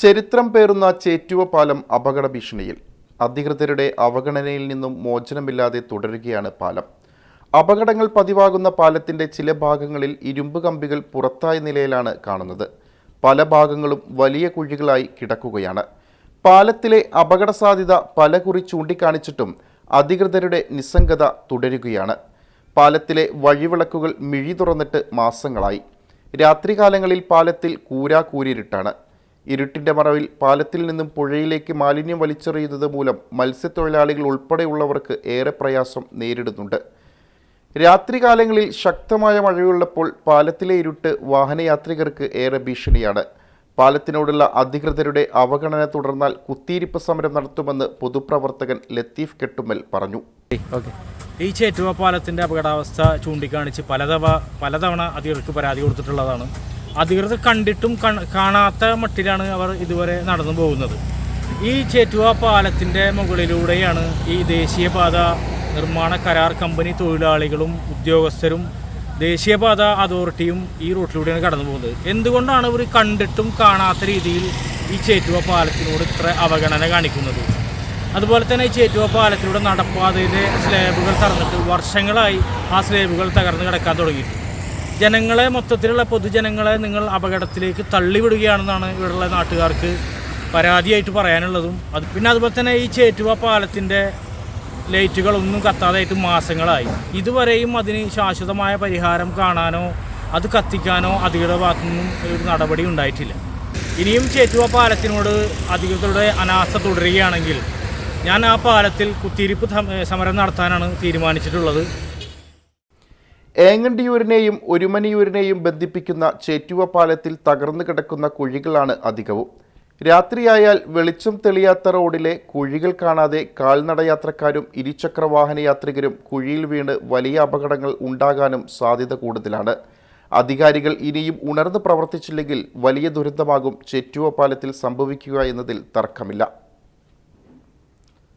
ചരിത്രം പേറുന്ന ചേറ്റുവ പാലം അപകട ഭീഷണിയിൽ. അധികൃതരുടെ അവഗണനയിൽ നിന്നും മോചനമില്ലാതെ തുടരുകയാണ് പാലം. അപകടങ്ങൾ പതിവാകുന്ന പാലത്തിന്റെ ചില ഭാഗങ്ങളിൽ ഇരുമ്പ് കമ്പികൾ പുറത്തായ നിലയിലാണ് കാണുന്നത്. പല ഭാഗങ്ങളും വലിയ കുഴികളായി കിടക്കുകയാണ്. പാലത്തിലെ അപകട സാധ്യത പലകുറി ചൂണ്ടിക്കാണിച്ചിട്ടും അധികൃതരുടെ നിസ്സംഗത തുടരുകയാണ്. പാലത്തിലെ വഴിവിളക്കുകൾ മിഴി തുറന്നിട്ട് മാസങ്ങളായി. രാത്രികാലങ്ങളിൽ പാലത്തിൽ കൂരാ കൂരിരുട്ടാണ്. ഇരുട്ടിന്റെ മറവിൽ പാലത്തിൽ നിന്നും പുഴയിലേക്ക് മാലിന്യം വലിച്ചെറിയുന്നത് മൂലം മത്സ്യത്തൊഴിലാളികൾ ഉൾപ്പെടെയുള്ളവർക്ക് ഏറെ പ്രയാസം നേരിടുന്നുണ്ട്. രാത്രികാലങ്ങളിൽ ശക്തമായ മഴയുള്ളപ്പോൾ പാലത്തിലെ ഇരുട്ട് വാഹനയാത്രികർക്ക് ഏറെ ഭീഷണിയാണ്. പാലത്തിനോടുള്ള അധികൃതരുടെ അവഗണന തുടർന്നാൽ കുത്തിയിരിപ്പ് സമരം നടത്തുമെന്ന് പൊതുപ്രവർത്തകൻ ലത്തീഫ് കെട്ടുമ്മൽ പറഞ്ഞു. ഈ ചേറ്റുവ പാലത്തിന്റെ അപകടാവസ്ഥ ചൂണ്ടിക്കാണിച്ച് പലതവ പലതവണ അധികൃതർക്ക് പരാതി കൊടുത്തിട്ടുള്ളതാണ്. അധികൃതർ കണ്ടിട്ടും കാണാത്ത മട്ടിലാണ് അവർ ഇതുവരെ നടന്നു പോകുന്നത്. ഈ ചേറ്റുവ പാലത്തിന്റെ മുകളിലൂടെയാണ് ഈ ദേശീയപാത നിർമ്മാണ കരാർ കമ്പനി തൊഴിലാളികളും ഉദ്യോഗസ്ഥരും ദേശീയപാത അതോറിറ്റിയും ഈ റൂട്ടിലൂടെയാണ് കടന്നു പോകുന്നത്. എന്തുകൊണ്ടാണ് ഇവർ കണ്ടിട്ടും കാണാത്ത രീതിയിൽ ഈ ചേറ്റുവ പാലത്തിനോട് ഇത്ര അവഗണന കാണിക്കുന്നത്? അതുപോലെ തന്നെ ഈ ചേറ്റുവ പാലത്തിലൂടെ നടപ്പാതയിലെ സ്ലേബുകൾ തറന്നിട്ട് വർഷങ്ങളായി ആ സ്ലേബുകൾ തകർന്ന് കിടക്കാൻ തുടങ്ങിയിട്ട് ജനങ്ങളെ മൊത്തത്തിലുള്ള പൊതുജനങ്ങളെ നിങ്ങൾ അപകടത്തിലേക്ക് തള്ളിവിടുകയാണെന്നാണ് ഇവിടെയുള്ള നാട്ടുകാർക്ക് പരാതിയായിട്ട് പറയാനുള്ളതും. അത് പിന്നെ അതുപോലെ തന്നെ ഈ ചേറ്റുവ പാലത്തിന്റെ ലൈറ്റുകളൊന്നും കത്താതായിട്ട് മാസങ്ങളായി. ഇതുവരെയും അതിന് ശാശ്വതമായ പരിഹാരം കാണാനോ അത് കത്തിക്കാനോ അധികൃതരുടെ ഭാഗത്തു നിന്നും ഒരു നടപടി ഉണ്ടായിട്ടില്ല. ഇനിയും ചേറ്റുവ പാലത്തിനോട് അധികൃതരുടെ അനാസ്ഥ തുടരുകയാണെങ്കിൽ ഞാൻ ആ പാലത്തിൽ കുത്തിയിരിപ്പ് സമരം നടത്താനാണ് തീരുമാനിച്ചിട്ടുള്ളത്. ഏങ്ങണ്ടിയൂരിനെയും ഒരുമനിയൂരിനെയും ബന്ധിപ്പിക്കുന്ന ചേറ്റുവ പാലത്തിൽ തകർന്നു കിടക്കുന്ന കുഴികളാണ് അധികവും. രാത്രിയായാൽ വെളിച്ചം തെളിയാത്ത റോഡിലെ കുഴികൾ കാണാതെ കാൽനടയാത്രക്കാരും ഇരുചക്ര വാഹന യാത്രികരും കുഴിയിൽ വീണ് വലിയ അപകടങ്ങൾ ഉണ്ടാകാനും സാധ്യത കൂടുതലാണ്. അധികാരികൾ ഇനിയും ഉണർന്ന് പ്രവർത്തിച്ചില്ലെങ്കിൽ വലിയ ദുരന്തമാകും ചേറ്റുവ പാലത്തിൽ സംഭവിക്കുക എന്നതിൽ തർക്കമില്ല.